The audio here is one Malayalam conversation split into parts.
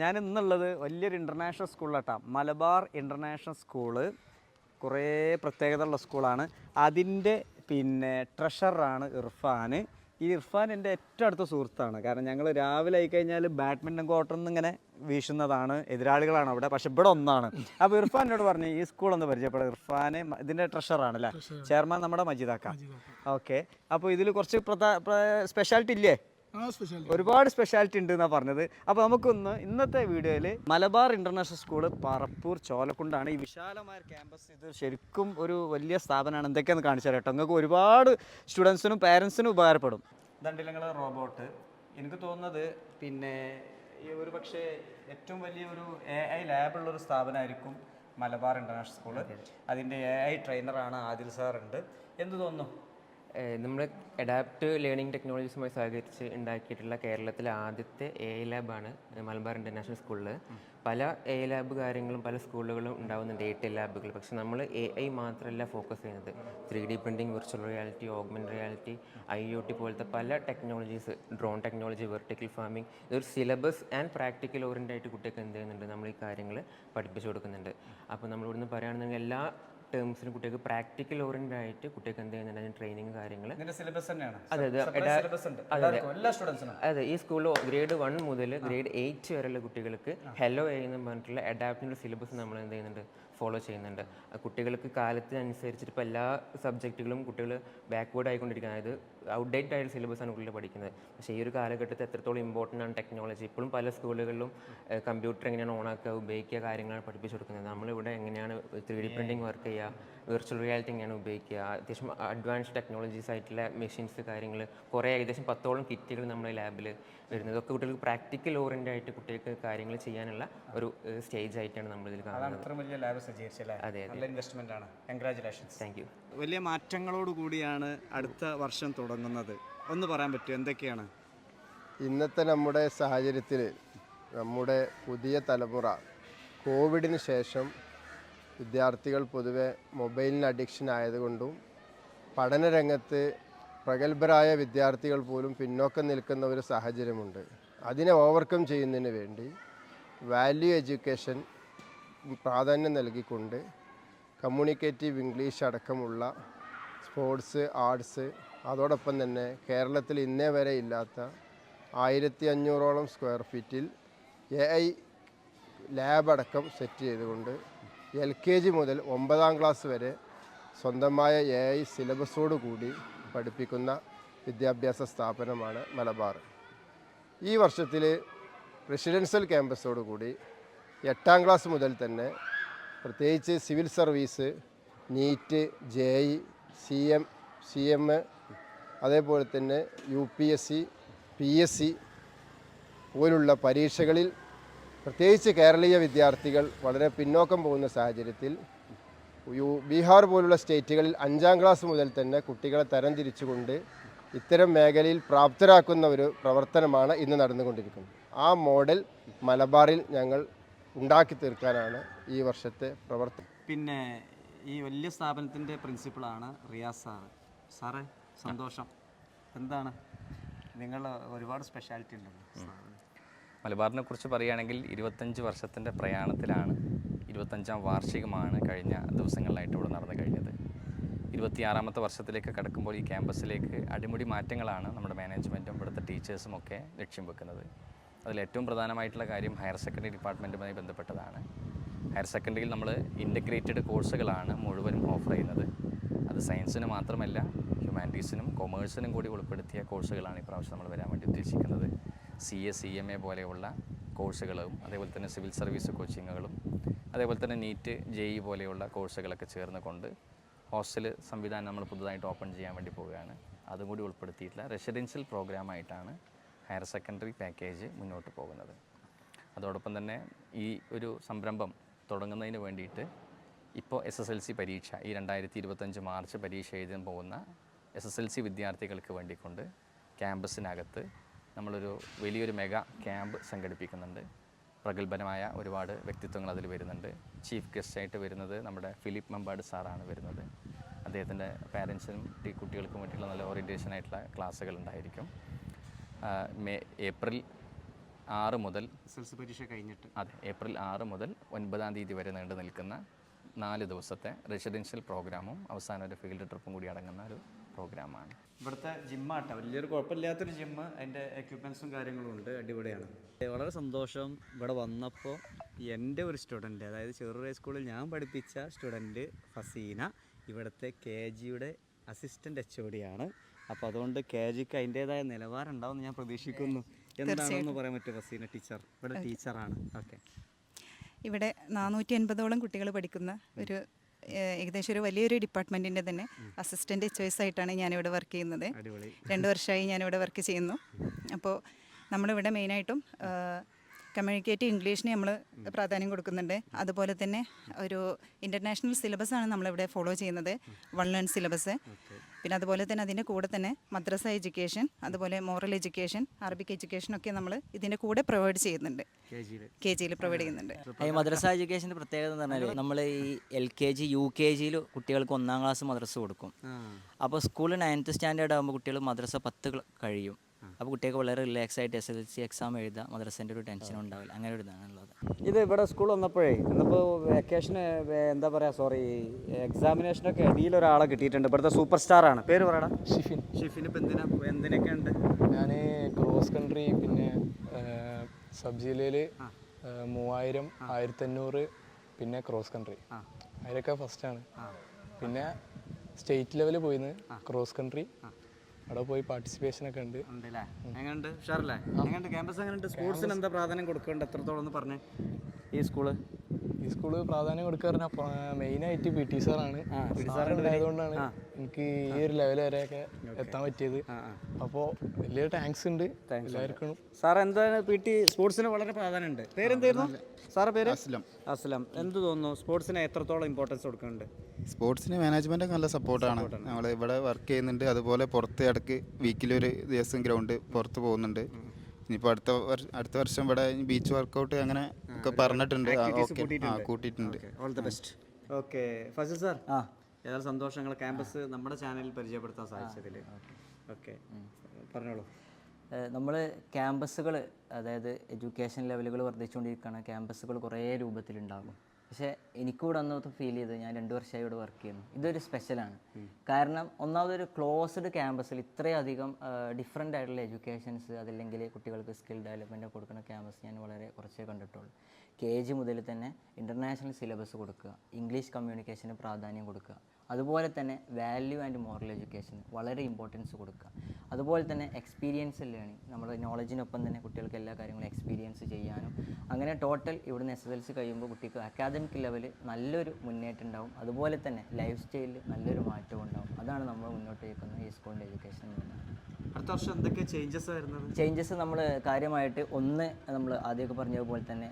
ഞാൻ ഇന്നുള്ളത് വലിയൊരു ഇന്റർനാഷണൽ സ്കൂളിലാട്ടാ മലബാർ ഇന്റർനാഷണൽ സ്കൂൾ കുറേ പ്രത്യേകതയുള്ള സ്കൂളാണ് അതിന്റെ പിന്നെ ട്രഷറാണ് ഇർഫാൻ. ഈ ഇർഫാൻ എന്റെ ഏറ്റവും അടുത്ത സുഹൃത്താണ്. കാരണം ഞങ്ങൾ രാവിലെ ആയി കഴിഞ്ഞാൽ ബാഡ്മിന്റൺ കോർട്ടിൽ നിന്ന് ഇങ്ങനെ വീശുന്നതാണ്. എതിരാളികളാണ് അവിടെ പക്ഷെ ഇവിടെ ഒന്നാണ്. അപ്പോൾ ഇർഫാൻ എന്നോട് പറഞ്ഞു ഈ സ്കൂൾ ഒന്ന് പരിചയപ്പെടും. ഇർഫാൻ ഇതിന്റെ ട്രഷറാണ് അല്ലേ? ചെയർമാൻ നമ്മുടെ മജീദാക്ക. ഓക്കെ. അപ്പോൾ ഇതിൽ കുറച്ച് സ്പെഷ്യാലിറ്റി ഇല്ലേ? ഒരുപാട് സ്പെഷ്യാലിറ്റി ഉണ്ട് എന്നാണ് പറഞ്ഞത്. അപ്പോൾ നമുക്കൊന്ന് ഇന്നത്തെ വീഡിയോയിൽ മലബാർ ഇന്റർനാഷണൽ സ്കൂൾ പറപ്പൂർ ചോലക്കുണ്ടാണ്. ഈ വിശാലമായ ക്യാമ്പസ് ഇത് ശരിക്കും ഒരു വലിയ സ്ഥാപനമാണ്. എന്തൊക്കെയാന്ന് കാണിച്ചു തരാം കേട്ടോ. നിങ്ങൾക്ക് ഒരുപാട് സ്റ്റുഡൻസിനും പാരൻസിനും ഉപകാരപ്പെടും. ദണ്ഡിലങ്ങളെ റോബോട്ട് എനിക്ക് തോന്നുന്നത് പിന്നെ ഈ ഒരു പക്ഷേ ഏറ്റവും വലിയ ഒരു എ ഐ ലാബുള്ള ഒരു സ്ഥാപനമായിരിക്കും മലബാർ ഇന്റർനാഷണൽ സ്കൂൾ. അതിന്റെ എ ഐ ട്രെയിനറാണ് ആദിൽ സാർ ഉണ്ട് എന്ത് തോന്നുന്നു? നമ്മൾ അഡാപ്റ്റ് ലേണിംഗ് ടെക്നോളജീസുമായി സഹകരിച്ച് ഉണ്ടാക്കിയിട്ടുള്ള കേരളത്തിലെ ആദ്യത്തെ എ ഐ ലാബാണ് മലബാർ ഇന്റർനാഷണൽ സ്കൂളിൽ പല എ ഐ ലാബ് കാര്യങ്ങളും പല സ്കൂളുകളും ഉണ്ടാകുന്നുണ്ട് എ ടി ലാബുകൾ പക്ഷെ നമ്മൾ എ ഐ മാത്രമല്ല ഫോക്കസ് ചെയ്യുന്നത്. Three D printing virtual reality augment reality I O T പോലത്തെ പല technologies drone technology vertical farming ഇതൊരു സിലബസ് ആൻഡ് പ്രാക്ടിക്കൽ ഓറിയന്റ് ആയിട്ട് കുട്ടികൾക്ക് എന്ത് ചെയ്യുന്നുണ്ട്? നമ്മൾ ഈ കാര്യങ്ങൾ പഠിപ്പിച്ചു കൊടുക്കുന്നുണ്ട്. അപ്പോൾ നമ്മൾ നമ്മളിവിടുന്ന് പറയുകയാണെന്നുണ്ടെങ്കിൽ എല്ലാ ടേംസിനും കുട്ടികൾക്ക് പ്രാക്ടിക്കൽ ഓറിയന്റ് ആയിട്ട് കുട്ടികൾക്ക് എന്ത് ചെയ്യുന്നുണ്ട്? അതിന് ട്രെയിനിങ് കാര്യങ്ങൾ സിലബസ് തന്നെയാണ്. അതെ, അതെ. അതെ ഈ സ്കൂളിൽ ഗ്രേഡ് വൺ മുതൽ ഗ്രേഡ് എയ്റ്റ് വരെയുള്ള കുട്ടികൾക്ക് ഹെലോ എന്ന് പറഞ്ഞിട്ടുള്ള അഡാപ്റ്റിന്റെ സിലബസ് നമ്മൾ എന്ത് ചെയ്യുന്നുണ്ട്? ഫോളോ ചെയ്യുന്നുണ്ട്. കുട്ടികൾക്ക് കാലത്തിനനുസരിച്ചിട്ട് ഇപ്പോൾ എല്ലാ സബ്ജക്റ്റുകളും കുട്ടികൾ ബാക്ക്വേർഡ് ആയിക്കൊണ്ടിരിക്കുന്നത് അതായത് ഔട്ട്ഡേറ്റ് ആയ സിലബസ് ആണ് കുട്ടികൾ പഠിക്കുന്നത്. പക്ഷേ ഈ ഒരു കാലഘട്ടത്തിൽ എത്രത്തോളം ഇമ്പോർട്ടന്റ് ആണ് ടെക്നോളജി ഇപ്പോഴും പല സ്കൂളുകളിലും കമ്പ്യൂട്ടർ എങ്ങനെയാണ് ഓണാക്കുക ഉപയോഗിക്കുക കാര്യങ്ങളാണ് പഠിപ്പിച്ചു കൊടുക്കുന്നത്. നമ്മളിവിടെ എങ്ങനെയാണ് ത്രീ ഡി പ്രിന്റിങ് വർക്ക് ചെയ്യുക വെർച്വൽ റിയാലിറ്റി എങ്ങനെയാണ് ഉപയോഗിക്കുക. അത്യാവശ്യം അഡ്വാൻസ് ടെക്നോളജീസ് ആയിട്ടുള്ള മെഷീൻസ് കാര്യങ്ങൾ കുറേ ഏകദേശം പത്തോളം കിറ്റുകൾ നമ്മുടെ ലാബിൽ വരുന്നത്. ഇതൊക്കെ കുട്ടികൾക്ക് പ്രാക്ടിക്കൽ ഓറിയന്റ് ആയിട്ട് കുട്ടികൾക്ക് കാര്യങ്ങൾ ചെയ്യാനുള്ള ഒരു സ്റ്റേജ് ആയിട്ടാണ് നമ്മൾ ഇതിൽ കാണുന്നത്. അതെ, കൺഗ്രാചുലേഷൻസ് താങ്ക് യു വലിയ മാറ്റങ്ങളോട് കൂടിയാണ് അടുത്ത വർഷം തുടങ്ങുന്നത്. ഒന്ന് പറയാൻ പറ്റുമോ? എന്തൊക്കെയാണ്? ഇന്നത്തെ നമ്മുടെ സാഹചര്യത്തിൽ നമ്മുടെ പുതിയ തലമുറ കോവിഡിന് ശേഷം വിദ്യാർത്ഥികൾ പൊതുവെ മൊബൈലിന് അഡിക്ഷൻ ആയതുകൊണ്ടും പഠനരംഗത്ത് പ്രഗത്ഭരായ വിദ്യാർത്ഥികൾ പോലും പിന്നോക്കം നിൽക്കുന്ന ഒരു സാഹചര്യമുണ്ട്. അതിനെ ഓവർകം ചെയ്യുന്നതിന് വേണ്ടി വാല്യൂ എഡ്യൂക്കേഷൻ പ്രാധാന്യം നൽകിക്കൊണ്ട് കമ്മ്യൂണിക്കേറ്റീവ് ഇംഗ്ലീഷ് അടക്കമുള്ള സ്പോർട്സ് ആർട്സ് അതോടൊപ്പം തന്നെ കേരളത്തിൽ ഇന്നേ വരെ ഇല്ലാത്ത ആയിരത്തി അഞ്ഞൂറോളം സ്ക്വയർ ഫീറ്റിൽ എ ഐ ലാബ് അടക്കം സെറ്റ് ചെയ്തുകൊണ്ട് എൽ കെ ജി മുതൽ ഒമ്പതാം ക്ലാസ് വരെ സ്വന്തമായ എ ഐ സിലബസോടുകൂടി പഠിപ്പിക്കുന്ന വിദ്യാഭ്യാസ സ്ഥാപനമാണ് മലബാർ. ഈ വർഷത്തിൽ റെസിഡൻഷ്യൽ ക്യാമ്പസോടുകൂടി എട്ടാം ക്ലാസ് മുതൽ തന്നെ പ്രത്യേകിച്ച് civil service NEET J E C M C M അതേപോലെ തന്നെ U P S C P S C പോലുള്ള പരീക്ഷകളിൽ പ്രത്യേകിച്ച് കേരളീയ വിദ്യാർത്ഥികൾ വളരെ പിന്നോക്കം പോകുന്ന സാഹചര്യത്തിൽ യു ബീഹാർ പോലുള്ള സ്റ്റേറ്റുകളിൽ അഞ്ചാം ക്ലാസ് മുതൽ തന്നെ കുട്ടികളെ തരംതിരിച്ചുകൊണ്ട് ഇത്തരം മേഖലയിൽ പ്രാപ്തരാക്കുന്ന ഒരു പ്രവർത്തനമാണ് ഇന്ന് നടന്നുകൊണ്ടിരിക്കുന്നത്. ആ മോഡൽ മലബാറിൽ ഞങ്ങൾ ഉണ്ടാക്കി തീർക്കാനാണ് ഈ വർഷത്തെ പ്രവർത്തനം. പിന്നെ ഈ വലിയ സ്ഥാപനത്തിന്റെ പ്രിൻസിപ്പളാണ് റിയാസ് സാറ്. സാറേ സന്തോഷം. എന്താണ്? നിങ്ങൾ ഒരുപാട് സ്പെഷ്യാലിറ്റി ഉണ്ടല്ലോ. മലബാറിനെ കുറിച്ച് പറയുകയാണെങ്കിൽ ഇരുപത്തഞ്ച് വർഷത്തിന്റെ പ്രയാണത്തിലാണ് ഇരുപത്തഞ്ചാം വാർഷികമാണ് കഴിഞ്ഞ ദിവസങ്ങളിലായിട്ട് ഇവിടെ നടന്നു കഴിഞ്ഞത്. ഇരുപത്തിയാറാമത്തെ വർഷത്തിലേക്ക് കടക്കുമ്പോൾ ഈ ക്യാമ്പസിലേക്ക് അടിമുടി മാറ്റങ്ങളാണ് നമ്മുടെ മാനേജ്മെന്റും ഇവിടുത്തെ ടീച്ചേഴ്സും ഒക്കെ ലക്ഷ്യം വെക്കുന്നത്. അതിൽ ഏറ്റവും പ്രധാനമായിട്ടുള്ള കാര്യം ഹയർ സെക്കൻഡറി ഡിപ്പാർട്ട്മെന്റുമായി ബന്ധപ്പെട്ടതാണ്. ഹയർ സെക്കൻഡറിയിൽ നമ്മൾ ഇന്റഗ്രേറ്റഡ് കോഴ്സുകളാണ് മുഴുവനും ഓഫർ ചെയ്യുന്നത്. അത് സയൻസിന് മാത്രമല്ല ഹ്യൂമാനിറ്റീസിനും കൊമേഴ്സിനും കൂടി ഉൾപ്പെടുത്തിയ കോഴ്സുകളാണ് ഇപ്രാവശ്യം നമ്മൾ വരാൻ വേണ്ടി ഉദ്ദേശിക്കുന്നത്. C A C M A പോലെയുള്ള കോഴ്സുകളും അതേപോലെ തന്നെ സിവിൽ സർവീസ് കോച്ചിങ്ങുകളും അതേപോലെ തന്നെ നീറ്റ് ജെ ഇ പോലെയുള്ള കോഴ്സുകളൊക്കെ ചേർന്നുകൊണ്ട് ഹോസ്റ്റൽ സംവിധാനം നമ്മൾ പുതുതായിട്ട് ഓപ്പൺ ചെയ്യാൻ വേണ്ടി പോവുകയാണ്. അതും കൂടി ഉൾപ്പെടുത്തിയിട്ടുള്ള റെസിഡൻഷ്യൽ പ്രോഗ്രാമായിട്ടാണ് ഹയർ സെക്കൻഡറി പാക്കേജ് മുന്നോട്ട് പോകുന്നത്. അതോടൊപ്പം തന്നെ ഈ ഒരു സംരംഭം തുടങ്ങുന്നതിന് വേണ്ടിയിട്ട് ഇപ്പോൾ എസ് എസ് എൽ സി പരീക്ഷ ഈ രണ്ടായിരത്തി ഇരുപത്തഞ്ച് മാർച്ച് പരീക്ഷ എഴുതാൻ പോകുന്ന എസ് എസ് എൽ സി വിദ്യാർത്ഥികൾക്ക് വേണ്ടിക്കൊണ്ട് ക്യാമ്പസിനകത്ത് നമ്മളൊരു വലിയൊരു മെഗാ ക്യാമ്പ് സംഘടിപ്പിക്കുന്നുണ്ട്. പ്രഗത്ഭനമായ ഒരുപാട് വ്യക്തിത്വങ്ങൾ അതിൽ വരുന്നുണ്ട്. ചീഫ് ഗസ്റ്റായിട്ട് വരുന്നത് നമ്മുടെ ഫിലിപ്പ് മമ്പാട് സാറാണ് വരുന്നത്. അദ്ദേഹത്തിന്റെ പാരൻസിനും കുട്ടികൾക്കും വേണ്ടിയിട്ടുള്ള നല്ല ഓറിയന്റേഷൻ ആയിട്ടുള്ള ക്ലാസ്സുകൾ ഉണ്ടായിരിക്കും. മേ ഏപ്രിൽ ആറ് മുതൽ എസ് എൽ സി പരീക്ഷ കഴിഞ്ഞിട്ട്. അതെ ഏപ്രിൽ ആറ് മുതൽ ഒൻപതാം തീയതി വരെ നീണ്ടു നിൽക്കുന്ന നാല് ദിവസത്തെ റെസിഡൻഷ്യൽ പ്രോഗ്രാമും അവസാനം ഒരു ഫീൽഡ് ട്രിപ്പും കൂടി അടങ്ങുന്ന ഒരു പ്രോഗ്രാമാണ്. ഇവിടുത്തെ ജിമ്മാട്ടോ വലിയൊരു കുഴപ്പമില്ലാത്തൊരു ജിമ്മ് അതിന്റെ എക്യുപ്മെൻസും കാര്യങ്ങളും ഉണ്ട്. അടിപൊളിയാണ്. വളരെ സന്തോഷം ഇവിടെ വന്നപ്പോൾ എന്റെ ഒരു സ്റ്റുഡന്റ് അതായത് ചെറുറേ സ്കൂളിൽ ഞാൻ പഠിപ്പിച്ച സ്റ്റുഡന്റ് ഫസീന ഇവിടുത്തെ കെ ജിയുടെ അസിസ്റ്റന്റ് എച്ച് ഒ ആണ്. അപ്പോൾ അതുകൊണ്ട് കെ ജിക്ക് അതിന്റേതായ നിലവാരം ഉണ്ടാവും ഞാൻ പ്രതീക്ഷിക്കുന്നു. എന്താണെന്ന് പറയാൻ പറ്റും ഫസീന? ടീച്ചർ. ഇവിടെ ടീച്ചറാണ്. ഓക്കെ. ഇവിടെ നാനൂറ്റി അൻപതോളം കുട്ടികൾ പഠിക്കുന്ന ഒരു ഏകദേശം ഒരു വലിയൊരു ഡിപ്പാർട്ട്മെന്റിന്റെ തന്നെ അസിസ്റ്റന്റ് ചോയ്സ് ആയിട്ടാണ് ഞാനിവിടെ വർക്ക് ചെയ്യുന്നത്. രണ്ട് വർഷമായി ഞാനിവിടെ വർക്ക് ചെയ്യുന്നു. അപ്പോൾ നമ്മളിവിടെ മെയിനായിട്ടും കമ്മ്യൂണിക്കേറ്റ് ഇംഗ്ലീഷിന് നമ്മൾ പ്രാധാന്യം കൊടുക്കുന്നുണ്ട്. അതുപോലെ തന്നെ ഒരു ഇന്റർനാഷണൽ സിലബസാണ് നമ്മളിവിടെ ഫോളോ ചെയ്യുന്നത്. വൺ ലേൺ സിലബസ് പിന്നെ അതുപോലെ തന്നെ അതിന്റെ കൂടെ തന്നെ മദ്രസ എഡ്യൂക്കേഷൻ അതുപോലെ മോറൽ എഡ്യൂക്കേഷൻ അറബിക് എഡ്യൂക്കേഷൻ ഒക്കെ നമ്മൾ ഇതിന്റെ കൂടെ പ്രൊവൈഡ് ചെയ്യുന്നുണ്ട്. കെ ജിയിൽ പ്രൊവൈഡ് ചെയ്യുന്നുണ്ട്. ഈ മദ്രസ എഡ്യൂക്കേഷന്റെ പ്രത്യേകത എന്ന് പറഞ്ഞാൽ നമ്മൾ ഈ L K G U K ജിയിൽ കുട്ടികൾക്ക് ഒന്നാം ക്ലാസ് മദ്രസ കൊടുക്കും. അപ്പോൾ സ്കൂളിൽ നയൻത്ത് സ്റ്റാൻഡേർഡ് ആകുമ്പോൾ കുട്ടികൾ മദ്രസ പത്ത് കഴിയും. അപ്പോൾ കുട്ടികൾക്ക് വളരെ റിലാക്സ് ആയിട്ട് എസ് എൽ സി എക്സാം എഴുതാം മദ്രസേന്റെ ഒരു ടെൻഷനും ഉണ്ടാവില്ല. അങ്ങനെ ഒരു ഇതാണുള്ളത് ഇത് ഇവിടെ സ്കൂൾ വന്നപ്പോഴേ ഇന്നിപ്പോൾ വെക്കേഷന് എന്താ പറയുക സോറി എക്സാമിനേഷനൊക്കെ ഇടയിൽ ഒരാളെ കിട്ടിയിട്ടുണ്ട്. ഇവിടുത്തെ സൂപ്പർ സ്റ്റാർ ആണ്. പേര് പറയടാ. ഷിഫിൻ. ഷിഫിൻ ഇപ്പം എന്തിനാ എന്തിനൊക്കെ ഉണ്ട്? ഞാൻ ക്രോസ് കൺട്രി പിന്നെ സബ് ജില്ലയിൽ മൂവായിരം ആയിരത്തഞ്ഞൂറ് പിന്നെ ക്രോസ് കൺട്രി അതിലൊക്കെ ഫസ്റ്റാണ് പിന്നെ സ്റ്റേറ്റ് ലെവലിൽ പോയിന്ന് ക്രോസ് കൺട്രി അവിടെ പോയി പാർട്ടിസിപ്പേഷൻ ഒക്കെ ഉണ്ട്. ഉണ്ടല്ലേ? എങ്ങനെയുണ്ട്? ഉഷാറല്ലേ? എങ്ങനെയുണ്ട്? ക്യാമ്പസ് എങ്ങനെയുണ്ട്? സ്പോർട്സിന് എന്താ പ്രാധാന്യം കൊടുക്കേണ്ടത്? എത്രത്തോളം എന്ന് പറഞ്ഞേ? ഈ സ്കൂൾ ഈ സ്കൂൾ പ്രാധാന്യം കൊടുക്കുക പറഞ്ഞാൽ മെയിനായിട്ട് പി ടി സാറാണ് സാറുണ്ടായതുകൊണ്ടാണ് എനിക്ക് ഈ ഒരു ലെവൽ വരെ ഒക്കെ എത്താൻ പറ്റിയത്. അപ്പോ വലിയ താങ്ക്സ് ഉണ്ട്. എല്ലാവർക്കും. സാർ എന്താണ് പി ടി സ്പോർട്സിന് വളരെ പ്രാധാന്യം പ്രാധാന്യമുണ്ട് പേരെന്തായിരുന്നു? സാറ് പേര്? അസ്ലം. അസ്ലം. എന്ത് തോന്നുന്നു? സ്പോർട്സിന് എത്രത്തോളം ഇമ്പോർട്ടൻസ് കൊടുക്കുന്നുണ്ട്? സ്പോർട്സിന് മാനേജ്മെന്റ് നല്ല സപ്പോർട്ടാണ് നമ്മൾ ഇവിടെ വർക്ക് ചെയ്യുന്നുണ്ട്. അതുപോലെ പുറത്ത് ഇടയ്ക്ക് വീക്കിലൊരു ദിവസം ഗ്രൗണ്ട് പുറത്ത് പോകുന്നുണ്ട്. ഇനിയിപ്പോൾ അടുത്ത വർഷം അടുത്ത വർഷം ഇവിടെ ബീച്ച് വർക്കൗട്ട് അങ്ങനെ ഒക്കെ പറഞ്ഞിട്ടുണ്ട്. ആ, ഓക്കെ. ആ കൂട്ടിയിട്ടുണ്ട്. All the best okay Fazil sir. ആ. ഏതായാലും സന്തോഷങ്ങൾ. ക്യാമ്പസ് നമ്മുടെ ചാനലിൽ പരിചയപ്പെടുത്താൻ സാധിച്ചതിൽ ഓക്കെ. പറഞ്ഞോളൂ. നമ്മൾ ക്യാമ്പസുകൾ അതായത് എഡ്യൂക്കേഷൻ ലെവലുകൾ വർദ്ധിച്ചുകൊണ്ടിരിക്കുകയാണ്. ക്യാമ്പസുകൾ കുറേ രൂപത്തിലുണ്ടാകും. പക്ഷേ എനിക്കിവിടെ അന്നത്തെ ഫീൽ ചെയ്ത് ഞാൻ രണ്ട് വർഷമായി ഇവിടെ വർക്ക് ചെയ്യുന്നു. ഇതൊരു സ്പെഷ്യലാണ് കാരണം ഒന്നാമതൊരു ക്ലോസ്ഡ് ക്യാമ്പസിൽ ഇത്രയധികം ഡിഫറെന്റ് ആയിട്ടുള്ള എഡ്യൂക്കേഷൻസ് അതല്ലെങ്കിൽ കുട്ടികൾക്ക് സ്കിൽ ഡെവലപ്മെന്റ് കൊടുക്കുന്ന ക്യാമ്പസ് ഞാൻ വളരെ കുറച്ചേ കണ്ടിട്ടുള്ളൂ. കെ ജി മുതൽ തന്നെ ഇന്റർനാഷണൽ സിലബസ് കൊടുക്കുക ഇംഗ്ലീഷ് കമ്മ്യൂണിക്കേഷന് പ്രാധാന്യം കൊടുക്കുക. അതുപോലെ തന്നെ വാല്യൂ ആൻഡ് മോറൽ എഡ്യൂക്കേഷൻ വളരെ ഇമ്പോർട്ടൻസ് കൊടുക്കുക. അതുപോലെ തന്നെ എക്സ്പീരിയൻസ് ലേണിംഗ് നമ്മുടെ നോളജിനൊപ്പം തന്നെ കുട്ടികൾക്ക് എല്ലാ കാര്യങ്ങളും എക്സ്പീരിയൻസ് ചെയ്യാനും. അങ്ങനെ ടോട്ടൽ ഇവിടുന്ന് എസ് എസ് എൽ സി കഴിയുമ്പോൾ കുട്ടിക്ക് അക്കാദമിക് ലെവലിൽ നല്ലൊരു മുന്നേറ്റം ഉണ്ടാവും. അതുപോലെ തന്നെ ലൈഫ് സ്റ്റൈലിൽ നല്ലൊരു മാറ്റവും ഉണ്ടാവും. അതാണ് നമ്മൾ മുന്നോട്ട് വയ്ക്കുന്നത് ഈ അടുത്ത വർഷം എന്തൊക്കെ ചേഞ്ചസ് വരുന്നത്? ചേഞ്ചസ് നമ്മൾ കാര്യമായിട്ട് ഒന്ന് നമ്മൾ ആദ്യമൊക്കെ പറഞ്ഞതുപോലെ തന്നെ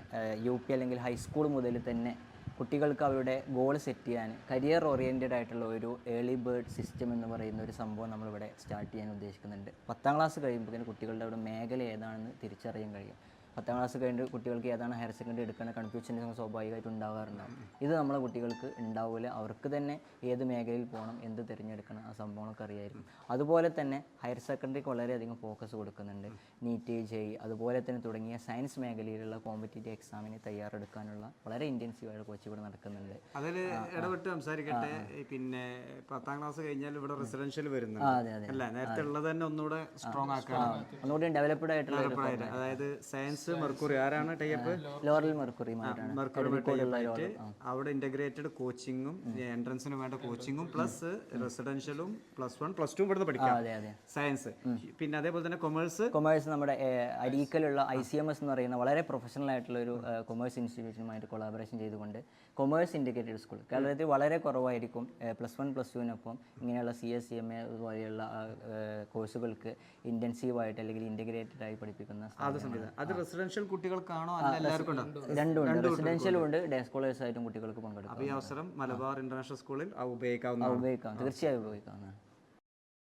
യു പി അല്ലെങ്കിൽ ഹൈസ്കൂൾ മുതൽ തന്നെ കുട്ടികൾക്ക് അവരുടെ ഗോൾ സെറ്റ് ചെയ്യാൻ കരിയർ ഓറിയന്റഡ് ആയിട്ടുള്ള ഒരു ഏർലി ബേർഡ് സിസ്റ്റം എന്ന് പറയുന്ന ഒരു സംഭവം നമ്മളിവിടെ സ്റ്റാർട്ട് ചെയ്യാൻ ഉദ്ദേശിക്കുന്നുണ്ട്. പത്താം ക്ലാസ് കഴിയുമ്പോൾ കുട്ടികളുടെ അവിടെ മേഖല ഏതാണെന്ന് തിരിച്ചറിയാൻ കഴിയും. പത്താം ക്ലാസ് കഴിഞ്ഞിട്ട് കുട്ടികൾക്ക് ഏതാണ് ഹയർ സെക്കൻഡറി എടുക്കുന്ന കൺഫ്യൂഷൻ സ്വാഭാവികമായിട്ട് ഉണ്ടാകാറുണ്ടാവും. ഇത് നമ്മളെ കുട്ടികൾക്ക് ഉണ്ടാവില്ല അവർക്ക് തന്നെ ഏത് മേഖലയിൽ പോകണം എന്ത് തിരഞ്ഞെടുക്കണം ആ സംഭവങ്ങളൊക്കെ അറിയായിരിക്കും. അതുപോലെ തന്നെ ഹയർ സെക്കൻഡറിക്ക് വളരെയധികം ഫോക്കസ് കൊടുക്കുന്നുണ്ട്. നീറ്റ് ജെ അതുപോലെ തന്നെ തുടങ്ങിയ സയൻസ് മേഖലയിലുള്ള കോമ്പറ്റേറ്റീവ് എക്സാമിന് തയ്യാറെടുക്കാനുള്ള വളരെ ഇന്റൻസീവായിട്ട് കോച്ച് ഇവിടെ നടക്കുന്നുണ്ട്. അതിൽ ഇടപെട്ട് സംസാരിക്കട്ടെ? പിന്നെ പത്താം ക്ലാസ് കഴിഞ്ഞാൽ ഇവിടെ റെസിഡൻഷ്യൽ വരുന്നുണ്ട്. അതെ അതെ. അല്ല? നേരത്തെ ഉള്ളത് തന്നെ ഒന്നുകൂടെ സ്ട്രോങ് ആക്കാണ് ഒന്നുകൂടി ഡെവലപ്ഡ് ആയിട്ടുള്ള അതായത് സയൻസ് മെർക്കുറി ആരാണ് ടൈപ്പ് ലോറൽ മെർക്കുറി മെർക്കുറി അവിടെ ഇന്റഗ്രേറ്റഡ് കോച്ചിങ്ങും എൻട്രൻസിന് വേണ്ട കോച്ചിങ്ങും പ്ലസ് റെസിഡൻഷ്യലും പ്ലസ് വൺ പ്ലസ് ടു ഇവിടുന്ന് പഠിക്കാം. സയൻസ് പിന്നെ അതേപോലെ തന്നെ കൊമേഴ്സ് കൊമേഴ്സ് നമ്മുടെ അരീക്കലുള്ള ഐ സി എം എസ് എന്ന് പറയുന്ന വളരെ പ്രൊഫഷണൽ ആയിട്ടുള്ള ഒരു കൊമേഴ്സ് ഇൻസ്റ്റിറ്റ്യൂഷനുമായിട്ട് കൊളാബറേഷൻ ചെയ്തുകൊണ്ട് കൊമേഴ്സ് ഇൻഡിക്കേറ്റഡ് സ്കൂൾ കേരളത്തിൽ വളരെ കുറവായിരിക്കും പ്ലസ് വൺ പ്ലസ് ടുവിനൊപ്പം ഇങ്ങനെയുള്ള C S C M A പോലെയുള്ള കോഴ്സുകൾക്ക് ഇന്റൻസീവായിട്ട് അല്ലെങ്കിൽ ഇന്റഗ്രേറ്റഡ് ആയി പഠിപ്പിക്കുന്ന അത് റെസിഡൻഷ്യൽ കുട്ടികൾക്കാണോ റെസിഡൻഷ്യലും ഉണ്ട്. ഡേ സ്കോളേഴ്സ് ആയിട്ടും കുട്ടികൾക്ക് പങ്കെടുക്കാം ഈ അവസരം മലബാർ ഇന്റർനാഷണൽ സ്കൂളിൽ ഉപയോഗിക്കാവുന്ന ഉപയോഗിക്കാം. തീർച്ചയായും ഉപയോഗിക്കാവുന്നതാണ്.